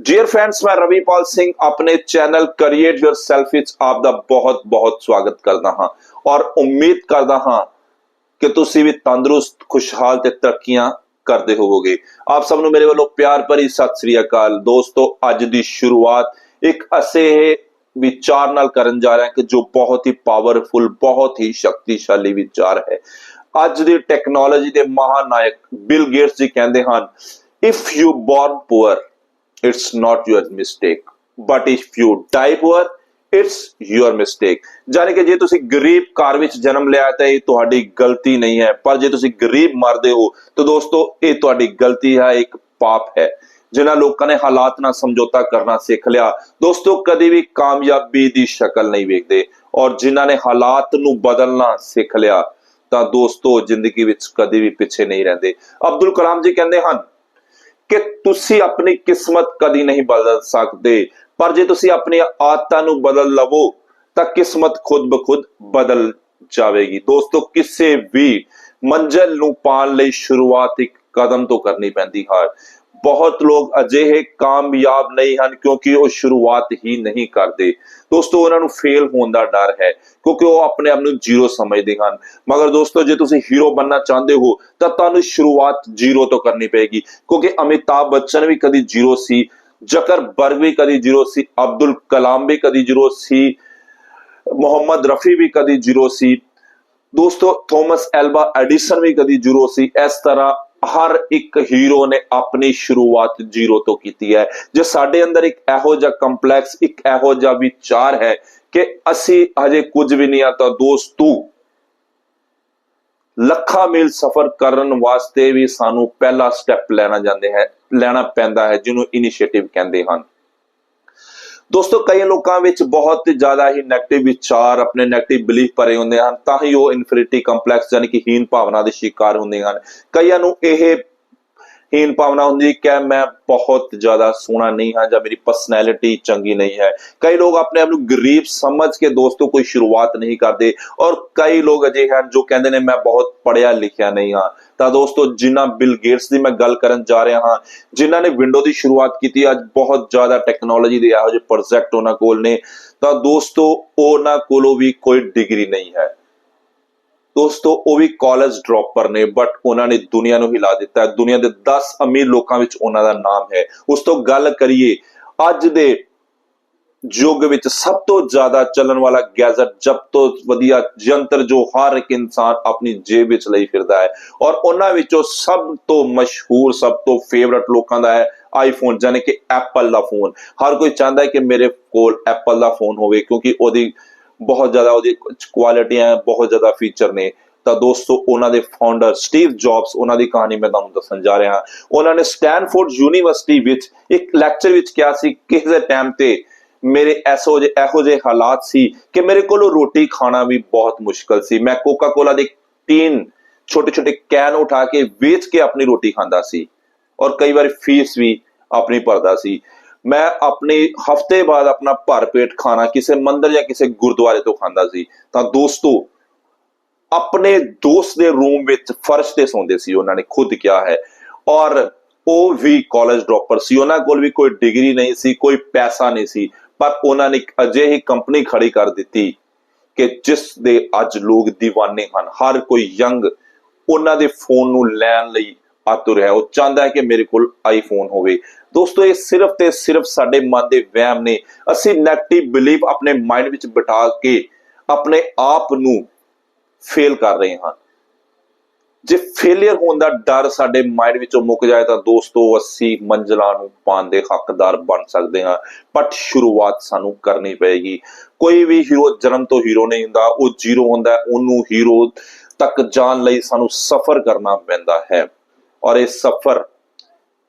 Dear friends मैं रविपाल ਸਿੰਘ ਆਪਣੇ channel create yourself ਵਿੱਚ ਆਪ ਦਾ ਬਹੁਤ ਬਹੁਤ ਸਵਾਗਤ ਕਰਦਾ ਹਾਂ ਔਰ ਉਮੀਦ ਕਰਦਾ ਹਾਂ ਕਿ ਤੁਸੀਂ ਵੀ ਤੰਦਰੁਸਤ ਖੁਸ਼ਹਾਲ ਤੇ ਤਰੱਕੀਆਂ ਕਰਦੇ ਹੋਵੋਗੇ ਆਪ ਸਭ ਨੂੰ ਮੇਰੇ ਵੱਲੋਂ ਪਿਆਰ ਭਰੀ ਸਤਿ ਸ੍ਰੀ ਅਕਾਲ ਦੋਸਤੋ ਅੱਜ ਦੀ ਸ਼ੁਰੂਆਤ ਇੱਕ ਅਸੇ ਵਿਚਾਰ ਨਾਲ ਕਰਨ ਜਾ ਰਹੇ ਹਾਂ ਕਿ ਜੋ ਬਹੁਤ ਹੀ ਪਾਵਰਫੁਲ ਬਹੁਤ ਹੀ ਸ਼ਕਤੀਸ਼ਾਲੀ ਵਿਚਾਰ ਹੈ ਅੱਜ ਦੀ ਟੈਕਨੋਲੋਜੀ ਦੇ ਮਹਾਨਾਇਕ ਬਿਲ ਗੇਟਸ ਜੀ ਕਹਿੰਦੇ ਹਨ if you born poor it's not your mistake. But if you die poor, it's your mistake. ਜਾਨੀ ਕਿ ਜੇ ਤੁਸੀਂ ਗਰੀਬ ਘਰ ਵਿੱਚ ਜਨਮ ਲਿਆ ਤਾਂ ਇਹ ਤੁਹਾਡੀ ਗਲਤੀ ਨਹੀਂ ਹੈ। ਪਰ ਜੇ ਤੁਸੀਂ ਗਰੀਬ ਮਰਦੇ ਹੋ, ਤਾਂ ਦੋਸਤੋ, ਇਹ ਤੁਹਾਡੀ ਗਲਤੀ ਹੈ ਇੱਕ ਪਾਪ ਹੈ। ਜਿਨ੍ਹਾਂ ਲੋਕਾਂ ਨੇ ਹਾਲਾਤ ਨਾਲ ਸਮਝੌਤਾ ਕਰਨਾ ਸਿੱਖ ਲਿਆ। ਦੋਸਤੋ, ਕਦੇ ਵੀ ਕਾਮਯਾਬੀ ਦੀ ਸ਼ਕਲ ਨਹੀਂ ਵੇਖਦੇ। ਔਰ ਜਿਨ੍ਹਾਂ ਨੇ ਹਾਲਾਤ ਨੂੰ ਬਦਲਣਾ ਸਿੱਖ ਲਿਆ, ਤਾਂ ਦੋਸਤੋ, ਜ਼ਿੰਦਗੀ ਵਿੱਚ ਕਦੇ ਵੀ ਪਿੱਛੇ ਨਹੀਂ ਰਹਿੰਦੇ। ਅਬਦੁਲ ਕਲਾਮ ਜੀ ਕਹਿੰਦੇ ਹਨ ਕਿ ਤੁਸੀਂ ਆਪਣੀ ਕਿਸਮਤ ਕਦੀ ਨਹੀਂ ਬਦਲ ਸਕਦੇ। ਪਰ ਜੇ ਤੁਸੀਂ ਆਪਣੀਆਂ ਆਦਤਾਂ ਨੂੰ ਬਦਲ ਲਵੋ, ਤਾਂ ਕਿਸਮਤ ਖੁਦ ਬਖੁਦ ਬਦਲ ਜਾਵੇਗੀ। ਦੋਸਤੋ, ਕਿਸੇ ਵੀ ਮੰਜ਼ਲ ਨੂੰ ਪਾਣ ਲਈ ਸ਼ੁਰੂਆਤ ਇੱਕ ਕਦਮ ਤੋਂ ਕਰਨੀ ਪੈਂਦੀ ਹੈ। ਬਹੁਤ ਲੋਕ ਅਜਿਹੇ ਕਾਮਯਾਬ ਨਹੀਂ ਹਨ ਕਿਉਂਕਿ ਉਹ ਸ਼ੁਰੂਆਤ ਹੀ ਨਹੀਂ ਕਰਦੇ। ਦੋਸਤੋ, ਉਹਨਾਂ ਨੂੰ ਫੇਲ ਹੋਣ ਦਾ ਡਰ ਹੈ ਕਿਉਂਕਿ ਉਹ ਆਪਣੇ ਆਪ ਨੂੰ ਜ਼ੀਰੋ ਸਮਝਦੇ ਹਨ। ਮਗਰ ਦੋਸਤੋ, ਜੇ ਤੁਸੀਂ ਹੀਰੋ ਬਣਨਾ ਚਾਹੁੰਦੇ ਹੋ, ਤਾਂ ਤੁਹਾਨੂੰ ਸ਼ੁਰੂਆਤ ਜ਼ੀਰੋ ਤੋਂ ਕਰਨੀ ਪਏਗੀ ਕਿਉਂਕਿ ਅਮਿਤਾਭ ਬੱਚਨ ਵੀ ਕਦੀ ਜ਼ੀਰੋ ਸੀ ਜ਼ਕਰਬਰਗ ਵੀ ਕਦੀ ਜ਼ੀਰੋ ਸੀ, ਅਬਦੁਲ ਕਲਾਮ ਵੀ ਕਦੀ ਜ਼ੀਰੋ ਸੀ, ਮੁਹੰਮਦ ਰਫੀ ਵੀ ਕਦੀ ਜ਼ੀਰੋ ਸੀ। ਦੋਸਤੋ, ਥੋਮਸ ਐਲਬਾ ਐਡੀਸਨ ਵੀ ਕਦੀ ਜ਼ੀਰੋ ਸੀ। ਇਸ ਤਰ੍ਹਾਂ ਹਰ ਇੱਕ ਹੀਰੋ ਨੇ ਆਪਣੀ ਸ਼ੁਰੂਆਤ ਜ਼ੀਰੋ ਤੋਂ ਕੀਤੀ ਹੈ। ਜੇ ਸਾਡੇ ਅੰਦਰ ਇੱਕ ਇਹੋ ਜਿਹਾ ਕੰਪਲੈਕਸ, ਇੱਕ ਇਹੋ ਜਿਹਾ ਵਿਚਾਰ ਹੈ ਕਿ ਅਸੀਂ ਹਜੇ ਕੁਝ ਵੀ ਨਹੀਂ ਆ ਤਾਂ ਦੋਸਤੂ ਲੱਖਾਂ ਮੀਲ ਸਫ਼ਰ ਕਰਨ ਵਾਸਤੇ ਵੀ ਸਾਨੂੰ ਪਹਿਲਾ ਸਟੈਪ ਲੈਣਾ ਜਾਂਦੇ ਹੈ, ਲੈਣਾ ਪੈਂਦਾ ਹੈ, ਜਿਹਨੂੰ ਇਨੀਸ਼ੀਏਟਿਵ ਕਹਿੰਦੇ ਹਨ। ਦੋਸਤੋ ਕਈ ਲੋਕਾਂ ਵਿੱਚ ਬਹੁਤ ਜ਼ਿਆਦਾ ਹੀ 네ਗੇਟਿਵ ਵਿਚਾਰ, ਆਪਣੇ 네ਗੇਟਿਵ ਬਿਲੀਫ ਭਰੇ ਹੁੰਦੇ ਹਨ, ਤਾਂ ਹੀ ਉਹ ਇਨਫਿਨਿਟੀ ਕੰਪਲੈਕਸ ਯਾਨੀ ਕਿ ਹੀਨ ਭਾਵਨਾ ਦੇ ਸ਼ਿਕਾਰ ਹੁੰਦੇ ਹਨ। ਕਈਆਂ ਨੂੰ ਇਹ ਹੀਨ ਭਾਵਨਾ ਹੁੰਦੀ ਹੈ ਕਿ ਮੈਂ ਬਹੁਤ ਜ਼ਿਆਦਾ ਸੋਹਣਾ ਨਹੀਂ ਹਾਂ ਜਾਂ ਮੇਰੀ ਪਰਸਨੈਲਿਟੀ ਚੰਗੀ ਨਹੀਂ ਹੈ। ਕਈ ਲੋਕ ਆਪਣੇ ਆਪ ਨੂੰ ਗਰੀਬ ਸਮਝ ਕੇ ਦੋਸਤੋ ਕੋਈ ਸ਼ੁਰੂਆਤ ਨਹੀਂ ਕਰਦੇ ਔਰ ਕਈ ਲੋਕ ਅਜੇ ਹਨ ਜੋ ਕਹਿੰਦੇ ਨੇ, ਮੈਂ ਬਹੁਤ ਪੜਿਆ ਲਿਖਿਆ ਨਹੀਂ ਹਾਂ। ਤਾਂ ਦੋਸਤੋ, ਜਿਨ੍ਹਾਂ ਬਿਲ ਗੇਟਸ ਦੀ ਮੈਂ ਗੱਲ ਕਰਨ ਜਾ ਰਿਹਾ ਹਾਂ, ਜਿਨ੍ਹਾਂ ਨੇ ਵਿੰਡੋ ਦੀ ਸ਼ੁਰੂਆਤ ਕੀਤੀ, ਅੱਜ ਬਹੁਤ ਜ਼ਿਆਦਾ ਟੈਕਨੋਲੋਜੀ ਦੇ ਇਹੋ ਜਿਹੇ ਪ੍ਰੋਜੈਕਟ ਉਹਨਾਂ ਕੋਲ ਨੇ, ਤਾਂ ਦੋਸਤੋ, ਉਹਨਾਂ ਕੋਲੋਂ ਵੀ ਕੋਈ ਡਿਗਰੀ ਨਹੀਂ ਹੈ। ਦੋਸਤੋ, ਉਹ ਵੀ ਕਾਲਜ ਡ੍ਰੌਪਰ ਨੇ ਬਟ ਉਹਨਾਂ ਨੇ ਦੁਨੀਆ ਨੂੰ ਹਿਲਾ ਦਿੱਤਾ। ਹੈ ਦੁਨੀਆ ਦੇ 10 ਅਮੀਰ ਲੋਕਾਂ ਵਿੱਚ ਉਹਨਾਂ ਦਾ ਨਾਮ ਹੈ। ਉਸ ਤੋਂ ਗੱਲ ਕਰੀਏ, ਅੱਜ ਦੇ ਯੁੱਗ ਵਿੱਚ ਸਭ ਤੋਂ ਜ਼ਿਆਦਾ ਚੱਲਣ ਵਾਲਾ ਗੈਜਟ, ਜਬ ਤੋਂ ਵਧੀਆ ਯੰਤਰ ਜੋ ਹਰ ਇੱਕ ਇਨਸਾਨ ਆਪਣੀ ਜੇਬ ਵਿੱਚ ਲਈ ਫਿਰਦਾ ਹੈ। ਔਰ ਉਹਨਾਂ ਵਿੱਚੋਂ ਸਭ ਤੋਂ ਮਸ਼ਹੂਰ, ਸਭ ਤੋਂ ਫੇਵਰਟ ਲੋਕਾਂ ਦਾ ਹੈ ਆਈਫੋਨ ਜਾਨੀ ਕਿ ਐਪਲ ਦਾ ਫੋਨ ਹਰ ਕੋਈ ਚਾਹੁੰਦਾ ਹੈ ਕਿ ਮੇਰੇ ਕੋਲ ਐਪਲ ਦਾ ਫੋਨ ਹੋਵੇ, ਕਿਉਂਕਿ ਉਹਦੀ ਬਹੁਤ ਜ਼ਿਆਦਾ ਉਹਦੀ ਕੁਆਲਿਟੀਆਂ ਬਹੁਤ ਜ਼ਿਆਦਾ ਫੀਚਰ ਨੇ। ਤਾਂ ਦੋਸਤੋ, ਉਹਨਾਂ ਦੇ ਫਾਊਂਡਰ ਸਟੀਵ ਜੌਬਸ ਉਹਨਾਂ ਦੀ ਕਹਾਣੀ ਮੈਂ ਤੁਹਾਨੂੰ ਦੱਸਣ ਜਾ ਰਿਹਾ ਹਾਂ। ਉਹਨਾਂ ਨੇ ਸਟੈਨਫੋਰਡ ਯੂਨੀਵਰਸਿਟੀ ਵਿੱਚ ਇੱਕ ਲੈਕਚਰ ਵਿੱਚ ਕਿਹਾ ਸੀ, ਕਿਸੇ ਦੇ ਟਾਈਮ ਤੇ ਮੇਰੇ ਐਸੋ ਜੇ ਇਹੋ ਜਿਹੇ ਹਾਲਾਤ ਸੀ ਕਿ ਮੇਰੇ ਕੋਲੋਂ ਰੋਟੀ ਖਾਣਾ ਵੀ ਬਹੁਤ ਮੁਸ਼ਕਲ ਸੀ। ਮੈਂ ਕੋਕਾ ਕੋਲਾ ਦੇ ਟੀਨ ਛੋਟੇ ਛੋਟੇ ਕੈਨ ਉਠਾ ਕੇ ਵੇਚ ਕੇ ਆਪਣੀ ਰੋਟੀ ਖਾਂਦਾ ਸੀ ਔਰ ਕਈ ਵਾਰ ਫੀਸ ਵੀ ਆਪਣੀ ਭਰਦਾ ਸੀ। ਮੈਂ ਆਪਣੇ ਹਫ਼ਤੇ ਬਾਅਦ ਆਪਣਾ ਭਰ ਪੇਟ ਖਾਣਾ ਕਿਸੇ ਮੰਦਰ ਜਾਂ ਕਿਸੇ ਗੁਰਦੁਆਰੇ ਤੋਂ ਖਾਂਦਾ ਸੀ, ਤਾਂ ਦੋਸਤੋ, ਆਪਣੇ ਦੋਸਤ ਦੇ ਰੂਮ ਵਿੱਚ ਫਰਸ਼ ਤੇ ਸੌਂਦੇ ਸੀ, ਉਹਨਾਂ ਨੇ ਖੁਦ ਕਿਹਾ ਹੈ। ਔਰ ਉਹ ਵੀ ਕਾਲਜ ਡ੍ਰੌਪਰ ਸੀ, ਉਹਨਾਂ ਕੋਲ ਵੀ ਕੋਈ ਡਿਗਰੀ ਨਹੀਂ ਸੀ, ਕੋਈ ਪੈਸਾ ਨਹੀਂ ਸੀ, ਪਰ ਉਹਨਾਂ ਨੇ ਇੱਕ ਅਜਿਹੀ ਕੰਪਨੀ ਖੜੀ ਕਰ ਦਿੱਤੀ ਕਿ ਜਿਸ ਦੇ ਅੱਜ ਲੋਕ دیਵਾਨੇ ਹਨ। ਹਰ ਕੋਈ ਯੰਗ ਉਹਨਾਂ ਦੇ ਫੋਨ ਨੂੰ ਲੈਣ ਲਈ ਆਤੁਰ ਹੈ। ਉਹ ਚਾਹੁੰਦਾ ਹੈ ਕਿ ਮੇਰੇ ਕੋਲ ਆਈਫੋਨ ਹੋਵੇ। ਦੋਸਤੋ, ਇਹ ਸਿਰਫ ਤੇ ਸਿਰਫ ਸਾਡੇ ਮਨ ਦੇ ਵਹਿਮ ਨੇ। ਅਸੀਂ 네ਗੇਟਿਵ ਬਿਲੀਫ ਆਪਣੇ ਮਾਈਂਡ ਵਿੱਚ ਬਿਠਾ ਕੇ ਆਪਣੇ ਆਪ ਨੂੰ ਫੇਲ ਕਰ ਰਹੇ ਹਾਂ। ਜੇ ਫੇਲਿਅਰ ਹੋਣ ਦਾ ਡਰ ਸਾਡੇ ਮਾਈਂਡ ਵਿੱਚੋਂ ਮੁੱਕ ਜਾਏ ਤਾਂ ਦੋਸਤੋ, ਅਸੀਂ ਮੰਜ਼ਲਾਂ ਨੂੰ ਪਾਣ ਦੇ ਹੱਕਦਾਰ ਬਣ ਸਕਦੇ ਹਾਂ। ਬਟ ਸ਼ੁਰੂਆਤ ਸਾਨੂੰ ਕਰਨੀ ਪਏਗੀ। ਕੋਈ ਵੀ ਹੀਰੋ ਜਨਮ ਤੋਂ ਹੀਰੋ ਨਹੀਂ ਹੁੰਦਾ। ਉਹ ਜ਼ੀਰੋ ਹੁੰਦਾ। ਉਹਨੂੰ ਹੀਰੋ ਤੱਕ ਜਾਣ ਲਈ ਸਾਨੂੰ ਸਫ਼ਰ ਕਰਨਾ ਪੈਂਦਾ ਹੈ। ਔਰ ਇਹ ਸਫ਼ਰ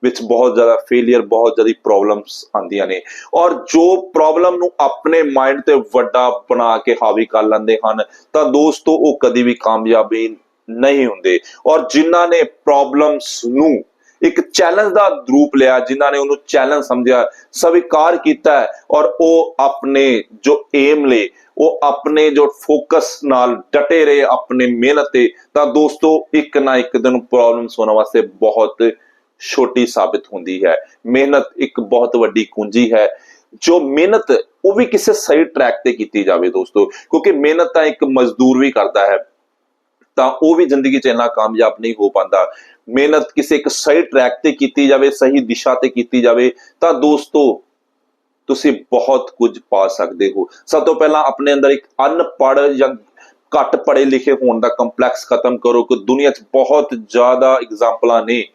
ਵਿੱਚ ਬਹੁਤ ਜ਼ਿਆਦਾ ਫੇਲਿਅਰ ਬਹੁਤ ਜ਼ਿਆਦਾ ਪ੍ਰੋਬਲਮਸ ਆਉਂਦੀਆਂ ਨੇ। ਔਰ ਜੋ ਪ੍ਰੋਬਲਮ ਨੂੰ ਆਪਣੇ ਮਾਈਂਡ ਤੇ ਵੱਡਾ ਬਣਾ ਕੇ ਹਾਵੀ ਕਰ ਲੈਂਦੇ ਹਨ, ਤਾਂ ਦੋਸਤੋ, ਉਹ ਕਦੀ ਵੀ ਕਾਮਯਾਬੀ ਨਹੀਂ ਹੁੰਦੇ। ਔਰ ਜਿਨ੍ਹਾਂ ਨੇ ਪ੍ਰੋਬਲਮਸ ਨੂੰ ਇੱਕ ਚੈਲੰਜ ਦਾ ਰੂਪ ਲਿਆ, ਜਿਨ੍ਹਾਂ ਨੇ ਉਹਨੂੰ ਚੈਲੰਜ ਸਮਝਿਆ, ਸਵੀਕਾਰ ਕੀਤਾ ਔਰ ਉਹ ਆਪਣੇ ਜੋ ਏਮ ਲਈ ਉਹ ਆਪਣੇ ਜੋ ਫੋਕਸ ਨਾਲ ਡਟੇ ਰਹੇ, ਆਪਣੇ ਮਿਹਨਤ ਤੇ, ਤਾਂ ਦੋਸਤੋ, ਇੱਕ ਨਾ ਇੱਕ ਦਿਨ ਪ੍ਰੋਬਲਮਸ ਹੋਣ ਵਾਸਤੇ ਬਹੁਤ ਛੋਟੀ ਸਾਬਿਤ ਹੁੰਦੀ ਹੈ। ਮਿਹਨਤ ਇੱਕ ਬਹੁਤ ਵੱਡੀ ਕੁੰਜੀ ਹੈ। ਜੋ ਮਿਹਨਤ, ਉਹ ਵੀ ਕਿਸੇ ਸਹੀ ਟਰੈਕ ਤੇ ਕੀਤੀ ਜਾਵੇ ਦੋਸਤੋ, ਕਿਉਂਕਿ ਮਿਹਨਤ ਤਾਂ ਇੱਕ ਮਜ਼ਦੂਰ ਵੀ ਕਰਦਾ ਹੈ। ਤਾਂ ਉਹ ਵੀ ਜ਼ਿੰਦਗੀ 'ਚ ਇੰਨਾ ਕਾਮਯਾਬ ਨਹੀਂ ਹੋ ਪਾਉਂਦਾ। ਮਿਹਨਤ ਕਿਸੇ ਇੱਕ ਸਹੀ ਟਰੈਕ ਤੇ ਕੀਤੀ ਜਾਵੇ, ਸਹੀ ਦਿਸ਼ਾ ਤੇ ਕੀਤੀ ਜਾਵੇ, ਤਾਂ ਦੋਸਤੋ, ਤੁਸੀਂ ਬਹੁਤ ਕੁਝ ਪਾ ਸਕਦੇ ਹੋ। ਸਭ ਤੋਂ ਪਹਿਲਾਂ ਆਪਣੇ ਅੰਦਰ ਇੱਕ ਅਨਪੜ੍ਹ ਜਾਂ ਘੱਟ ਪੜ੍ਹੇ ਲਿਖੇ ਹੋਣ ਦਾ ਕੰਪਲੈਕਸ ਖਤਮ ਕਰੋ। ਕਿ ਦੁਨੀਆ 'ਚ ਬਹੁਤ ਜ਼ਿਆਦਾ ਐਗਜ਼ਾਮਪਲਾਂ ਨੇ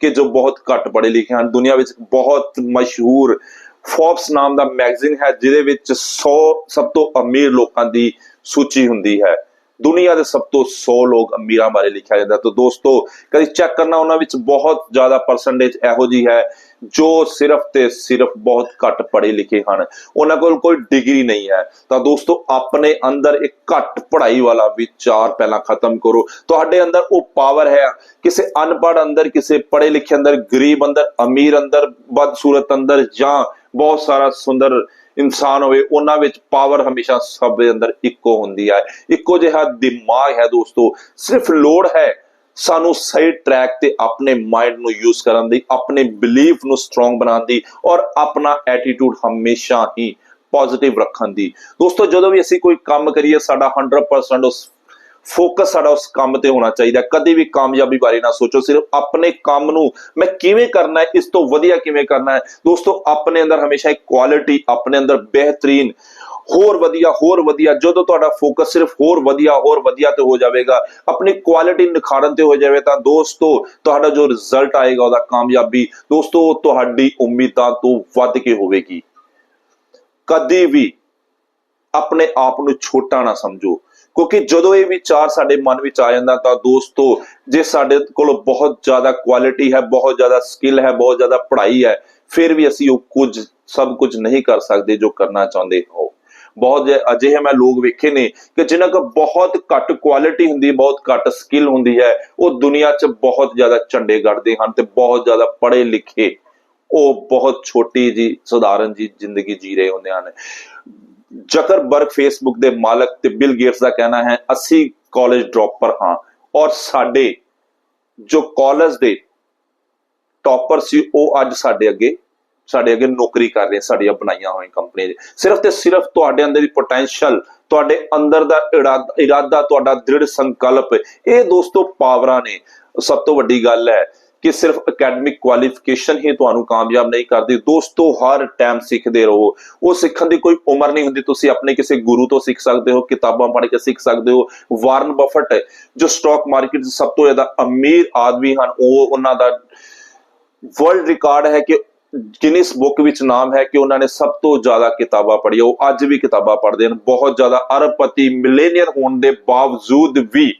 ਕਿ ਜੋ ਬਹੁਤ ਘੱਟ ਪੜ੍ਹੇ ਲਿਖੇ ਹਨ। ਦੁਨੀਆ ਵਿੱਚ ਬਹੁਤ ਮਸ਼ਹੂਰ ਫੋਰਬਸ ਨਾਮ ਦਾ ਮੈਗਜ਼ੀਨ ਹੈ, ਜਿਹਦੇ ਵਿੱਚ 100 ਸਭ ਤੋਂ ਅਮੀਰ ਲੋਕਾਂ ਦੀ ਸੂਚੀ ਹੁੰਦੀ ਹੈ। ਦੁਨੀਆ ਦੇ ਸਭ ਤੋਂ 100 ਲੋਕ ਅਮੀਰਾਂ ਬਾਰੇ ਲਿਖਿਆ ਜਾਂਦਾ ਤਾਂ ਦੋਸਤੋ, ਕਦੀ ਚੈੱਕ ਕਰਨਾ ਉਹਨਾਂ ਵਿੱਚ ਬਹੁਤ ਜ਼ਿਆਦਾ ਪਰਸੈਂਟੇਜ ਇਹੋ ਜੀ ਹੈ ਜੋ ਸਿਰਫ ਤੇ ਸਿਰਫ ਬਹੁਤ ਘੱਟ ਪੜ੍ਹੇ ਲਿਖੇ ਹਨ। ਉਹਨਾਂ ਕੋਲ ਕੋਈ ਡਿਗਰੀ ਨਹੀਂ ਹੈ। ਤਾਂ ਦੋਸਤੋ, ਆਪਣੇ ਅੰਦਰ ਇੱਕ ਘੱਟ ਪੜ੍ਹਾਈ ਵਾਲਾ ਵਿਚਾਰ ਪਹਿਲਾਂ ਖਤਮ ਕਰੋ। ਤੁਹਾਡੇ ਅੰਦਰ ਉਹ ਪਾਵਰ ਹੈ। ਕਿਸੇ ਅਨਪੜ੍ਹ ਅੰਦਰ, ਕਿਸੇ ਪੜ੍ਹੇ ਲਿਖੇ ਅੰਦਰ, ਗਰੀਬ ਅੰਦਰ, ਅਮੀਰ ਅੰਦਰ, ਬਦਸੂਰਤ ਅੰਦਰ ਜਾਂ ਬਹੁਤ ਸਾਰਾ ਸੁੰਦਰ ਇਨਸਾਨ ਹੋਵੇ, ਉਹਨਾਂ ਵਿੱਚ ਪਾਵਰ ਹਮੇਸ਼ਾ ਸਭ ਦੇ ਅੰਦਰ ਇੱਕੋ ਹੁੰਦੀ ਹੈ ਇੱਕੋ ਜਿਹਾ ਦਿਮਾਗ ਹੈ ਦੋਸਤੋ, ਸਿਰਫ ਲੋੜ ਹੈ ਸਾਨੂੰ ਸਹੀ ਟਰੈਕ ਤੇ ਆਪਣੇ ਮਾਈਂਡ ਨੂੰ ਯੂਜ਼ ਕਰਨ ਦੀ, ਆਪਣੇ ਬਿਲੀਫ ਨੂੰ ਸਟਰੋਂਗ ਬਣਾਉਣ ਦੀ ਔਰ ਆਪਣਾ ਐਟੀਟਿਊਡ ਹਮੇਸ਼ਾ ਹੀ ਪੋਜ਼ਿਟਿਵ ਰੱਖਣ ਦੀ। ਦੋਸਤੋ, ਜਦੋਂ ਵੀ ਅਸੀਂ ਕੋਈ ਕੰਮ ਕਰੀਏ, ਸਾਡਾ 100% ਉਸ ਫੋਕਸ ਸਾਡਾ ਉਸ ਕੰਮ ਤੇ ਹੋਣਾ ਚਾਹੀਦਾ ਕਦੇ ਵੀ ਕਾਮਯਾਬੀ ਬਾਰੇ ਨਾ ਸੋਚੋ, ਸਿਰਫ ਆਪਣੇ ਕੰਮ ਨੂੰ ਮੈਂ ਕਿਵੇਂ ਕਰਨਾ ਹੈ, ਇਸ ਤੋਂ ਵਧੀਆ ਕਿਵੇਂ ਕਰਨਾ ਹੈ। ਦੋਸਤੋ, ਆਪਣੇ ਅੰਦਰ ਹਮੇਸ਼ਾ ਇੱਕ ਕੁਆਲਿਟੀ ਆਪਣੇ ਅੰਦਰ ਬਿਹਤਰੀਨ, ਹੋਰ ਵਧੀਆ ਹੋਰ ਵਧੀਆ, ਜਦੋਂ ਤੁਹਾਡਾ ਫੋਕਸ ਸਿਰਫ ਹੋਰ ਵਧੀਆ ਹੋਰ ਵਧੀਆ ਤੇ ਹੋ ਜਾਵੇਗਾ, ਆਪਣੀ ਕੁਆਲਿਟੀ ਨਿਖਾਰਨ ਤੇ ਹੋ ਜਾਵੇ, ਤਾਂ ਦੋਸਤੋ, ਤੁਹਾਡਾ ਜੋ ਰਿਜ਼ਲਟ ਆਏਗਾ, ਉਹਦਾ ਕਾਮਯਾਬੀ, ਦੋਸਤੋ, ਤੁਹਾਡੀ ਉਮੀਦਾਂ ਤੋਂ ਵੱਧ ਕੇ ਹੋਵੇਗੀ। ਕਦੇ ਵੀ ਆਪਣੇ ਆਪ ਨੂੰ ਛੋਟਾ ਨਾ ਸਮਝੋ। ਕਿਉਂਕਿ ਜਦੋਂ ਇਹ ਵਿਚਾਰ ਸਾਡੇ ਮਨ ਵਿੱਚ ਆ ਜਾਂਦਾ ਤਾਂ ਦੋਸਤੋ, ਜੇ ਸਾਡੇ ਕੋਲ ਬਹੁਤ ਜ਼ਿਆਦਾ ਕੁਆਲਿਟੀ ਹੈ, ਬਹੁਤ ਜ਼ਿਆਦਾ ਸਕਿੱਲ ਹੈ, ਬਹੁਤ ਜ਼ਿਆਦਾ ਪੜ੍ਹਾਈ ਹੈ, ਫਿਰ ਵੀ ਅਸੀਂ ਉਹ ਕੁਝ, ਸਭ ਕੁਝ ਨਹੀਂ ਕਰ ਸਕਦੇ ਜੋ ਕਰਨਾ ਚਾਹੁੰਦੇ ਹੋ। ਬਹੁਤ ਅਜਿਹੇ ਮੈਂ ਲੋਕ ਵੇਖੇ ਨੇ ਕਿ ਜਿਨ੍ਹਾਂ ਕੋਲ ਬਹੁਤ ਘੱਟ ਕੁਆਲਿਟੀ ਹੁੰਦੀ, ਬਹੁਤ ਘੱਟ ਸਕਿੱਲ ਹੁੰਦੀ ਹੈ, ਉਹ ਦੁਨੀਆ 'ਚ ਬਹੁਤ ਜ਼ਿਆਦਾ ਝੰਡੇ ਗੱਡਦੇ ਹਨ ਤੇ ਬਹੁਤ ਜ਼ਿਆਦਾ ਪੜ੍ਹੇ ਲਿਖੇ, ਉਹ ਬਹੁਤ ਛੋਟੀ ਜੀ ਸਧਾਰਨ ਜੀ ਜ਼ਿੰਦਗੀ ਜੀ ਰਹੇ ਹੁੰਦੇ ਹਨ। ਜ਼ਕਰਬਰਗ ਫੇਸਬੁੱਕ ਦੇ ਮਾਲਕ ਤੇ ਬਿਲ ਗੇਟਸ ਦਾ ਕਹਿਣਾ ਹੈ, ਅਸੀਂ ਕਾਲਜ ਡ੍ਰੌਪਰ ਹਾਂ। ਔਰ ਸਾਡੇ ਜੋ ਕਾਲਜ ਦੇ ਟੌਪਰ ਸੀ, ਉਹ ਅੱਜ ਸਾਡੇ ਅੱਗੇ ਸਾਡੇ ਅੱਗੇ ਨੌਕਰੀ ਕਰ ਰਹੇ, ਸਾਡੀਆਂ ਬਣਾਈਆਂ ਹੋਈਆਂ ਕੰਪਨੀਆਂ ਦੇ ਸਿਰਫ ਤੇ ਸਿਰਫ ਤੁਹਾਡੇ ਅੰਦਰ ਦੀ ਪੋਟੈਂਸ਼ੀਅਲ ਤੁਹਾਡੇ ਅੰਦਰ ਦਾ ਇਰਾਦਾ ਇਰਾਦਾ, ਤੁਹਾਡਾ ਦ੍ਰਿੜ ਸੰਕਲਪ, ਇਹ ਦੋਸਤੋ ਪਾਵਰਾਂ ਨੇ। ਸਭ ਤੋਂ ਵੱਡੀ ਗੱਲ ਹੈ ਕਿ ਸਿਰਫ ਅਕੈਡਮਿਕ ਕੁਆਲੀਫਿਕੇਸ਼ਨ ਹੀ ਤੁਹਾਨੂੰ ਕਾਮਯਾਬ ਨਹੀਂ ਕਰਦੀ, ਦੋਸਤੋ, ਹਰ ਟਾਈਮ ਸਿੱਖਦੇ ਰਹੋ। ਉਹ ਸਿੱਖਣ ਦੀ ਕੋਈ ਉਮਰ ਨਹੀਂ ਹੁੰਦੀ, ਤੁਸੀਂ ਆਪਣੇ ਕਿਸੇ ਗੁਰੂ ਤੋਂ ਸਿੱਖ ਸਕਦੇ ਹੋ, ਕਿਤਾਬਾਂ ਪੜ੍ਹ ਕੇ ਸਿੱਖ ਸਕਦੇ ਹੋ। ਵਾਰਨ ਬਫਟ ਜੋ ਸਟਾਕ ਮਾਰਕੀਟ ਦੇ ਸਭ ਤੋਂ ਜ਼ਿਆਦਾ ਅਮੀਰ ਆਦਮੀ ਹਨ, ਉਹ ਉਹਨਾਂ ਦਾ ਵਰਲਡ ਰਿਕਾਰਡ ਹੈ ਕਿ ਗਿਨੀਸ ਬੁੱਕ ਵਿੱਚ ਨਾਮ ਹੈ ਕਿ ਉਹਨਾਂ ਨੇ ਸਭ ਤੋਂ ਜ਼ਿਆਦਾ ਕਿਤਾਬਾਂ ਪੜ੍ਹੀਆਂ। ਉਹ ਅੱਜ ਵੀ ਕਿਤਾਬਾਂ ਪੜ੍ਹਦੇ ਹਨ। ਬਹੁਤ ਜ਼ਿਆਦਾ ਅਰਬਪਤੀ ਮਿਲੇਨੀਅਰ ਹੋਣ ਦੇ ਬਾਵਜੂਦ ਵੀ